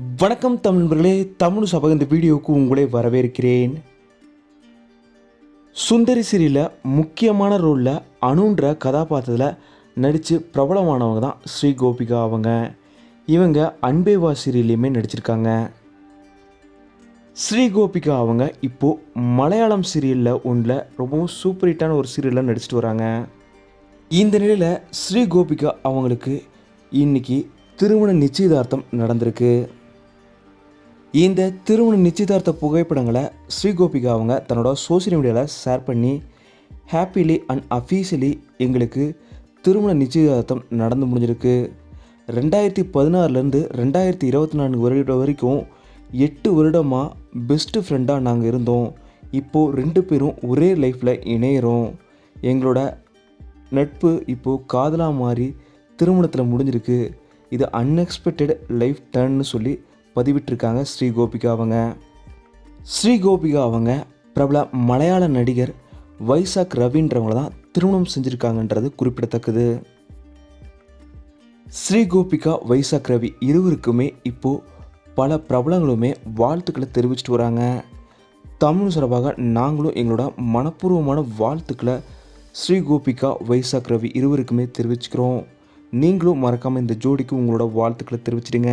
வணக்கம் தமிழ் நண்பர்களே தமிழ் சபக இந்த வீடியோவுக்கு உங்களை வரவேற்கிறேன். சுந்தரி சீரியலில் முக்கியமான ரோலில் அணுன்ற கதாபாத்திரத்தில் நடித்து பிரபலமானவங்க தான் ஸ்ரீ கோபிகா அவங்க. இவங்க அன்பேவா சீரியல்லையுமே நடிச்சிருக்காங்க. ஸ்ரீ கோபிகா அவங்க இப்போது மலையாளம் சீரியலில் ஒன்றில் ரொம்பவும் சூப்பர் ஹிட்டான ஒரு சீரியலில் நடிச்சிட்டு வராங்க. இந்த நிலையில் ஸ்ரீ கோபிகா அவங்களுக்கு இன்னைக்கு திருமண நிச்சயதார்த்தம் நடந்திருக்கு. இந்த திருமண நிச்சயதார்த்த புகைப்படங்களை ஸ்ரீ கோபிகா அவங்க தன்னோட சோஷியல் மீடியாவில் ஷேர் பண்ணி ஹாப்பிலி அண்ட் அஃபீஷியலி எங்களுக்கு திருமண நிச்சயதார்த்தம் நடந்து முடிஞ்சிருக்கு. ரெண்டாயிரத்தி பதினாறுலேருந்து ரெண்டாயிரத்தி இருபத்தி நான்கு வருடம் வரைக்கும் எட்டு வருடமாக பெஸ்ட்டு ஃப்ரெண்டாக நாங்கள் இருந்தோம். இப்போது ரெண்டு பேரும் ஒரே லைஃப்பில் இணையிறோம். எங்களோட நட்பு இப்போது காதலாக மாறி திருமணத்தில் முடிஞ்சிருக்கு. இது அன்எக்ஸ்பெக்டட் லைஃப் டர்ன்னு சொல்லி பதிவிட்டிருக்காங்க ஸ்ரீ கோபிகா அவங்க. ஸ்ரீ கோபிகா அவங்க பிரபல மலையாள நடிகர் வைசாக் ரவின்றவங்கள தான் திருமணம் செஞ்சுருக்காங்கன்றது குறிப்பிடத்தக்கது. ஸ்ரீ கோபிகா வைசாக் ரவி இருவருக்குமே இப்போது பல பிரபலங்களுமே வாழ்த்துக்களை தெரிவிச்சிட்டு வராங்க. தமிழ் சார்பாக நாங்களும் எங்களோட மனப்பூர்வமான வாழ்த்துக்களை ஸ்ரீ கோபிகா வைசாக் ரவி இருவருக்குமே தெரிவிச்சுக்கிறோம். நீங்களும் மறக்காமல் இந்த ஜோடிக்கு உங்களோட வாழ்த்துக்களை தெரிவிச்சிடுங்க.